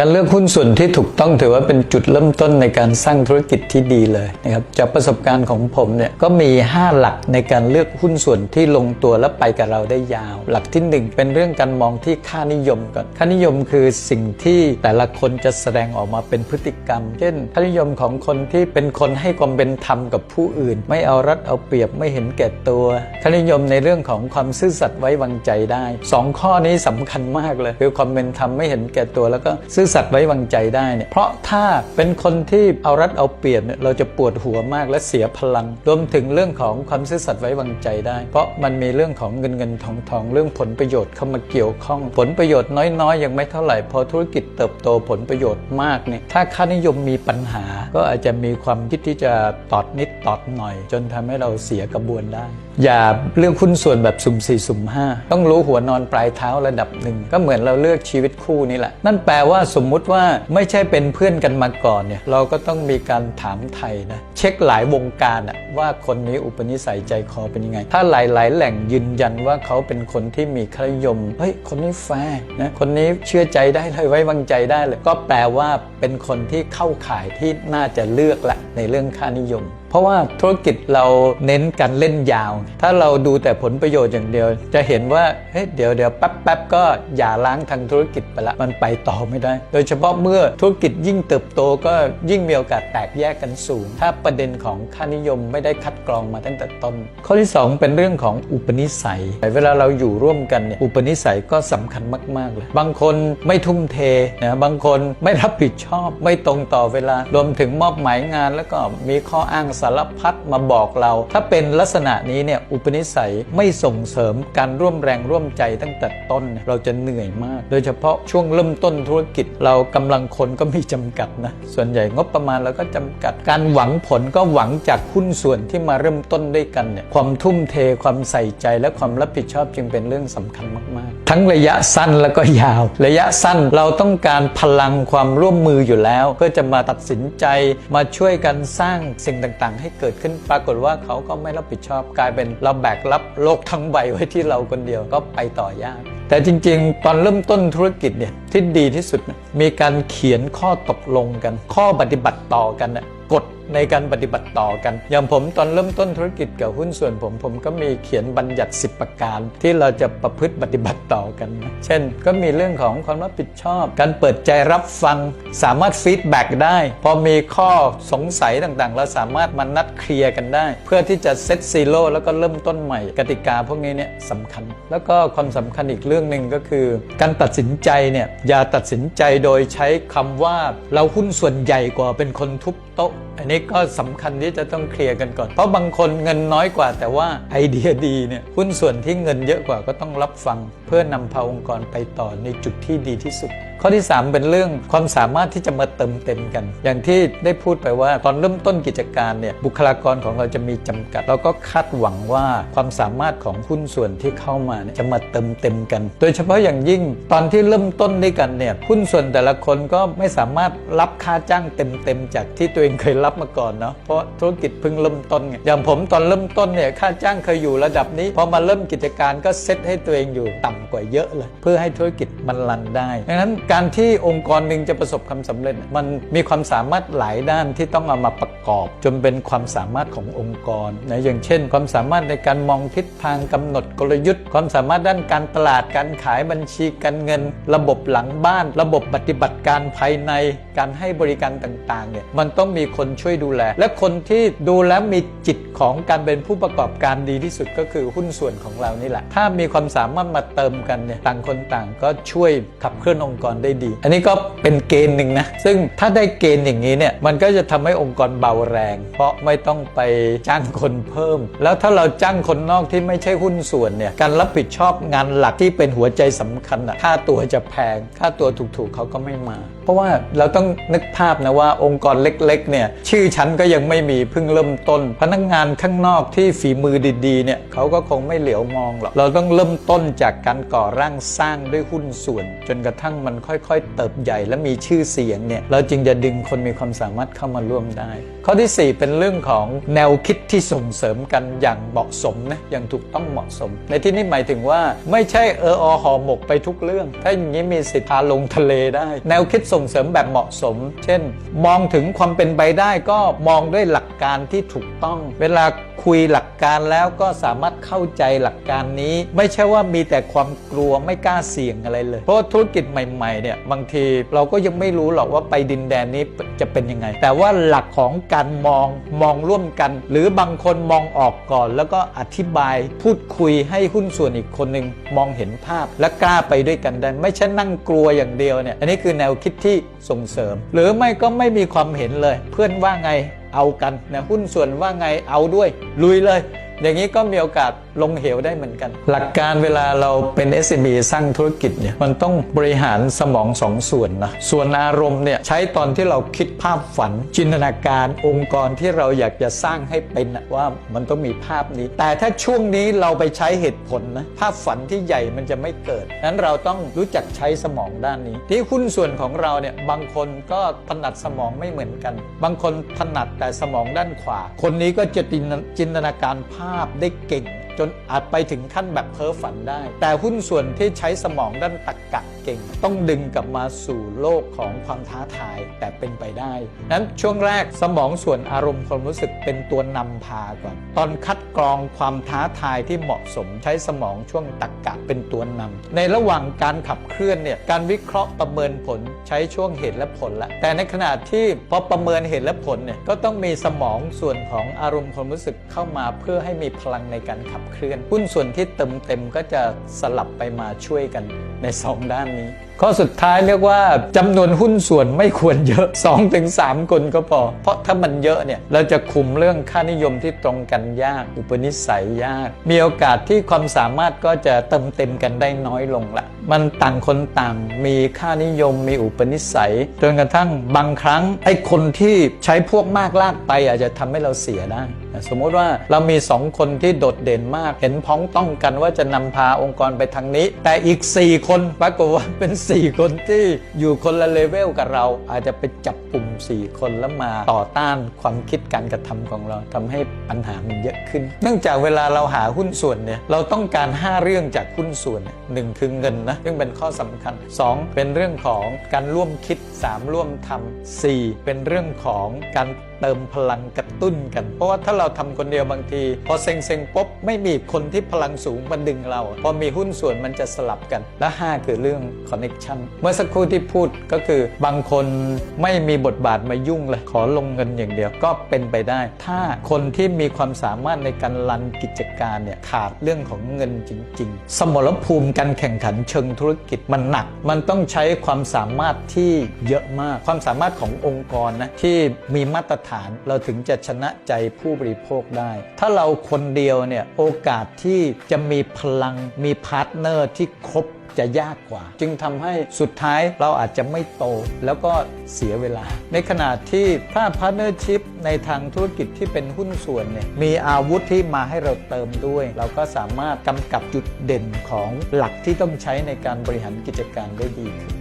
การเลือกหุ้นส่วนที่ถูกต้องถือว่าเป็นจุดเริ่มต้นในการสร้างธุรกิจที่ดีเลยนะครับจากประสบการณ์ของผมเนี่ยก็มี 5 หลักในการเลือกหุ้นส่วนที่ลงตัวและไปกับเราได้ยาว หลักที่ 1 เป็นเรื่องการมองที่ค่านิยมก่อนค่านิยมคือสิ่งที่แต่ละคนจะแสดงออกมาเป็นพฤติกรรม เช่นค่านิยมของคนที่เป็นคนให้ความเป็นธรรมกับผู้อื่น ไม่เอารัดเอาเปรียบไม่เห็นแก่ตัวค่านิยมในเรื่องของความซื่อสัตย์ไว้วางใจได้สองข้อนี้สำคัญมากเลยคือความเป็นธรรมไม่เห็นแก่ตัวแล้วก็ซื่อสัตย์ไว้วางใจได้เนี่ยเพราะถ้าเป็นคนที่เอารัดเอาเปรียบเนี่ยเราจะปวดหัวมากและเสียพลัง รวมถึงเรื่องของความซื่อสัตย์ไว้วางใจได้ เพราะมันมีเรื่องของเงินเงินทองทองเรื่องผลประโยชน์เข้ามาเกี่ยวข้อง ผลประโยชน์น้อยๆยังไม่เท่าไหร่พอธุรกิจเติบโตผลประโยชน์มากเนี่ยถ้าค่านิยมมีปัญหา ก็อาจจะมีความคิดที่จะตอดนิดตอดหน่อย จนทำให้เราเสียกระบวนได้ อย่าเลือกหุ้นส่วนแบบสุ่มสี่สุ่มห้าต้องรู้หัวนอนปลายเท้าระดับหนึ่งก็เหมือนเราเลือกชีวิตคู่นี่แหละ นั่นแปลว่าสมมุติว่าไม่ใช่เป็นเพื่อนกันมาก่อนเนี่ยเราก็ต้องมีการถามไทยนะเช็คหลายวงการอะว่าคนนี้อุปนิสัยใจคอเป็นยังไง ถ้าหลายๆ แหล่งยืนยันว่าเขาเป็นคนที่มีคยมเฮ้ยคนนี้แฟร์นะคนนี้เชื่อใจได้เลยไว้วางใจได้เลย ก็แปลว่าเป็นคนที่เข้าข่ายที่น่าจะเลือกละในเรื่องค่านิยมเพราะว่าธุรกิจเราเน้นการเล่นยาว ถ้าเราดูแต่ผลประโยชน์อย่างเดียว จะเห็นว่า เฮ้ย เดี๋ยวเดี๋ยวแป๊บแป๊บก็อย่าล้างทางธุรกิจไปละ มันไปต่อไม่ได้โดยเฉพาะเมื่อธุรกิจยิ่งเติบโตก็ยิ่งมีโอกาสแตกแยกกันสูง ถ้าประเด็นของค่านิยมไม่ได้คัดกรองมาตั้งแต่ต้น ข้อที่ 2 เป็นเรื่องของอุปนิสัย เวลาเราอยู่ร่วมกันเนี่ยอุปนิสัยก็สำคัญมากๆเลย บางคนไม่ทุ่มเทนะบางคนไม่รับผิดชอบ ไม่ตรงต่อเวลารวมถึงมอบหมายงาน แล้วก็มีข้ออ้างสารพัดมาบอกเรา ถ้าเป็นลักษณะนี้เนี่ยอุปนิสัยไม่ส่งเสริมการร่วมแรงร่วมใจตั้งแต่ต้น เราจะเหนื่อยมาก โดยเฉพาะช่วงเริ่มต้นธุรกิจเรากำลังคนก็มีจำกัดนะ ส่วนใหญ่งบประมาณเราก็จำกัด การหวังผลก็หวังจากหุ้นส่วนที่มาเริ่มต้นด้วยกันเนี่ย ความทุ่มเท ความใส่ใจ และความรับผิดชอบจึงเป็นเรื่องสำคัญมากๆ ทั้งระยะสั้นแล้วก็ยาว ระยะสั้นเราต้องการพลังความร่วมมืออยู่แล้ว เพื่อจะมาตัดสินใจ มาช่วยกันสร้างสิ่งต่างๆ ให้เกิดขึ้น ปรากฏว่าเขาก็ไม่รับผิดชอบ กลายเป็นเราแบกรับโลกทั้งใบไว้ที่เราคนเดียว ก็ไปต่อยาก แต่จริงๆ ตอนเริ่มต้นธุรกิจเนี่ยที่ดีที่สุด มีการเขียนข้อตกลงกัน ข้อปฏิบัติต่อกันกฎ ในการปฏิบัติต่อกัน อย่างผมตอนเริ่มต้นธุรกิจกับหุ้นส่วนผมผมก็มีเขียนบัญญัติ 10 ประการ ที่เราจะประพฤติปฏิบัติต่อกัน เช่น ก็มีเรื่องของความรับผิดชอบ การเปิดใจรับฟังสามารถฟีดแบ็กได้ พอมีข้อสงสัยต่างๆ เราสามารถมานัดเคลียร์กันได้ เพื่อที่จะเซตซีโร่แล้วก็เริ่มต้นใหม่ กติกาพวกนี้เนี่ยสำคัญ แล้วก็ความสำคัญอีกเรื่องหนึ่งก็คือ การตัดสินใจเนี่ยอย่าตัดสินใจโดยใช้คำว่าเราหุ้นส่วนใหญ่กว่าเป็นคนทุบโต๊ะอันนี้ก็สำคัญที่จะต้องเคลียร์กันก่อน เพราะบางคนเงินน้อยกว่า แต่ว่าไอเดียดีเนี่ยหุ้นส่วนที่เงินเยอะกว่าก็ต้องรับฟัง เพื่อนำพาองค์กรไปต่อในจุดที่ดีที่สุด ข้อที่ 3 เป็นเรื่องความสามารถที่จะมาเติมเต็มกัน อย่างที่ได้พูดไปว่าตอนเริ่มต้นกิจการเนี่ยบุคลากรของเราจะมีจำกัด เราก็คาดหวังว่าความสามารถของหุ้นส่วนที่เข้ามาเนี่ยจะมาเติมเต็มกัน โดยเฉพาะอย่างยิ่งตอนที่เริ่มต้นด้วยกันเนี่ยหุ้นส่วนแต่ละคนก็ไม่สามารถรับค่าจ้างเต็มๆจากที่ตัวเองเคยรับมาก่อนเนาะเพราะธุรกิจเพิ่งเริ่มต้นไงอย่างผมตอนเริ่มต้นเนี่ยค่าจ้างเคยอยู่ระดับนี้พอมาเริ่มกิจการก็เซตให้ตัวเองอยู่ต่ำกว่าเยอะเลยเพื่อให้ธุรกิจมันรันได้ดังนั้นการที่องค์กรหนึ่งจะประสบความสำเร็จ มันมีความสามารถหลายด้านที่ต้องเอามาประกอบ จนเป็นความสามารถขององค์กรนะอย่างเช่น ความสามารถในการมองทิศทางกำหนดกลยุทธ์ ความสามารถด้านการตลาดการขายบัญชีการเงิน ระบบหลังบ้าน ระบบปฏิบัติการภายในการให้บริการต่างๆเนี่ยมันต้องมีคนช่วยดูแล และคนที่ดูแลมีจิตของการเป็นผู้ประกอบการดีที่สุดก็คือหุ้นส่วนของเรานี่แหละ ถ้ามีความสามารถมาเติมกันเนี่ยต่างคนต่างก็ช่วยขับเคลื่อนองค์กรได้ดี อันนี้ก็เป็นเกณฑ์หนึ่งนะ ซึ่งถ้าได้เกณฑ์อย่างนี้เนี่ยมันก็จะทำให้องค์กรเบาแรง เพราะไม่ต้องไปจ้างคนเพิ่ม แล้วถ้าเราจ้างคนนอกที่ไม่ใช่หุ้นส่วนเนี่ยการรับผิดชอบงานหลักที่เป็นหัวใจสำคัญอะค่าตัวจะแพง ค่าตัวถูกๆเขาก็ไม่มา ราะว่าเราต้องนึกภาพนะว่าองค์กรเล็กๆเนี่ยชื่อฉันก็ยังไม่มีเพิ่งเริ่มต้น พนักงานข้างนอกที่ฝีมือดีๆเนี่ยเขาก็คงไม่เหลียวมองหรอกเราต้องเริ่มต้นจากการก่อร่างสร้างด้วยหุ้นส่วน จนกระทั่งมันค่อยๆ เติบใหญ่และมีชื่อเสียงเนี่ยเราจึงจะดึงคนมีความสามารถเข้ามาร่วมได้ ข้อที่ 4 เป็นเรื่องของแนวคิดที่ส่งเสริมกันอย่างเหมาะสมนะอย่างถูกต้องเหมาะสม ในที่นี้หมายถึงว่าไม่ใช่เอออหอหมกไปทุกเรื่อง ถ้าอย่างนี้มีสิทธาลงทะเลได้ แนวคิดส่ง่งเสริมแบบเหมาะสม เช่น มองถึงความเป็นไปได้ก็มองด้วยหลักการที่ถูกต้อง เวลาคุยหลักการแล้วก็สามารถเข้าใจหลักการนี้ ไม่ใช่ว่ามีแต่ความกลัวไม่กล้าเสี่ยงอะไรเลย เพราะธุรกิจใหม่ๆเนี่ยบางทีเราก็ยังไม่รู้หรอกว่าไปดินแดนนี้จะเป็นยังไง แต่ว่าหลักของการมองมองร่วมกัน หรือบางคนมองออกก่อน แล้วก็อธิบายพูดคุยให้หุ้นส่วนอีกคนหนึ่งมองเห็นภาพและกล้าไปด้วยกันได้ไม่ใช่นั่งกลัวอย่างเดียวเนี่ยอันนี้คือแนวคิดที่ส่งเสริม หรือไม่ก็ไม่มีความเห็นเลย เพื่อนว่าไงเอากันนะหุ้นส่วนว่าไงเอาด้วย ลุยเลย อย่างนี้ก็มีโอกาสลงเหวได้เหมือนกัน หลักการเวลาเราเป็น SME สร้างธุรกิจเนี่ยมันต้องบริหารสมองสองส่วนนะส่วนอารมณ์เนี่ยใช้ตอนที่เราคิดภาพฝัน จินตนาการองค์กรที่เราอยากจะสร้างให้เป็นว่ามันต้องมีภาพนี้ แต่ถ้าช่วงนี้เราไปใช้เหตุผลนะภาพฝันที่ใหญ่มันจะไม่เกิดนั้นเราต้องรู้จักใช้สมองด้านนี้ ที่หุ้นส่วนของเราเนี่ยบางคนก็ถนัดสมองไม่เหมือนกัน บางคนถนัดแต่สมองด้านขวา คนนี้ก็จะจินตนาการภาพได้เก่ง จนอาจไปถึงขั้นแบบเพ้อฝันได้ แต่หุ้นส่วนที่ใช้สมองด้านตรรกะเก่ง ต้องดึงกลับมาสู่โลกของความท้าทายแต่เป็นไปได้นั้นช่วงแรกสมองส่วนอารมณ์ความรู้สึกเป็นตัวนำพาก่อน ตอนคัดกรองความท้าทายที่เหมาะสมใช้สมองช่วงตรรกะเป็นตัวนำในระหว่างการขับเคลื่อนเนี่ยการวิเคราะห์ประเมินผลใช้ช่วงเหตุและผลละแต่ในขณะที่พอประเมินเหตุและผลเนี่ยก็ต้องมีสมองส่วนของอารมณ์ความรู้สึกเข้ามาเพื่อให้มีพลังในการขับเคลื่อน หุ้นส่วนที่เติมเต็มก็จะสลับไปมาช่วยกันในสองด้านนี้ ข้อสุดท้ายเรียกว่าจำนวนหุ้นส่วนไม่ควรเยอะ 2-3 คนก็พอ เพราะถ้ามันเยอะเนี่ยเราจะคุมเรื่องค่านิยมที่ตรงกันยาก อุปนิสัยยาก มีโอกาสที่ความสามารถก็จะเติมเต็มกันได้น้อยลงละ มันต่างคนต่าง มีค่านิยมมีอุปนิสัยจนกระทั่งบางครั้งไอ้คนที่ใช้พวกมากลากไปอาจจะทำให้เราเสียได้สมมติว่าเรามี 2 คนที่โดดเด่นมาก เห็นพ้องต้องกันว่าจะนำพาองค์กรไปทางนี้ แต่อีก 4 คนปรากฏว่าเป็น 4 คนที่อยู่คนละเลเวลกับเรา อาจจะไปจับกลุ่ม 4 คนแล้วมาต่อต้านความคิดการกระทำของเราทำให้ปัญหามันเยอะขึ้น เนื่องจากเวลาเราหาหุ้นส่วนเนี่ยเราต้องการ 5 เรื่องจากหุ้นส่วนหนึ่งคือเงินนะซึ่งเป็นข้อสำคัญ 2 เป็นเรื่องของการร่วมคิด 3 ร่วมทำ4เป็นเรื่องของการ เติมพลังกระตุ้นกัน เพราะว่าถ้าเราทำคนเดียวบางที พอเซ็งเซ็งปุ๊บไม่มีคนที่พลังสูงมาดึงเรา พอมีหุ้นส่วนมันจะสลับกัน และ 5 คือเรื่องคอนเน็ชันเมื่อสักครู่ที่พูดก็คือบางคนไม่มีบทบาทมายุ่งเลยขอลงเงินอย่างเดียวก็เป็นไปได้ ถ้าคนที่มีความสามารถในการรันกิจการเนี่ยขาดเรื่องของเงินจริง ๆ สมรภูมิการแข่งขันเชิงธุรกิจมันหนัก มันต้องใช้ความสามารถที่เยอะมาก ความสามารถขององค์กรนะที่มีมาตรฐาน เราถึงจะชนะใจผู้บริโภคได้ ถ้าเราคนเดียวเนี่ยโอกาสที่จะมีพลังมีพาร์ทเนอร์ที่ครบจะยากกว่า จึงทำให้สุดท้ายเราอาจจะไม่โตแล้วก็เสียเวลา ในขณะที่ถ้าพาร์ n เนอร์ชิพในทางธุรกิจที่เป็นหุ้นส่วนเนี่ยมีอาวุธที่มาให้เราเติมด้วย เราก็สามารถกำกับจุดเด่นของหลักที่ต้องใช้ในการบริหารกิจการได้ดีขึ้น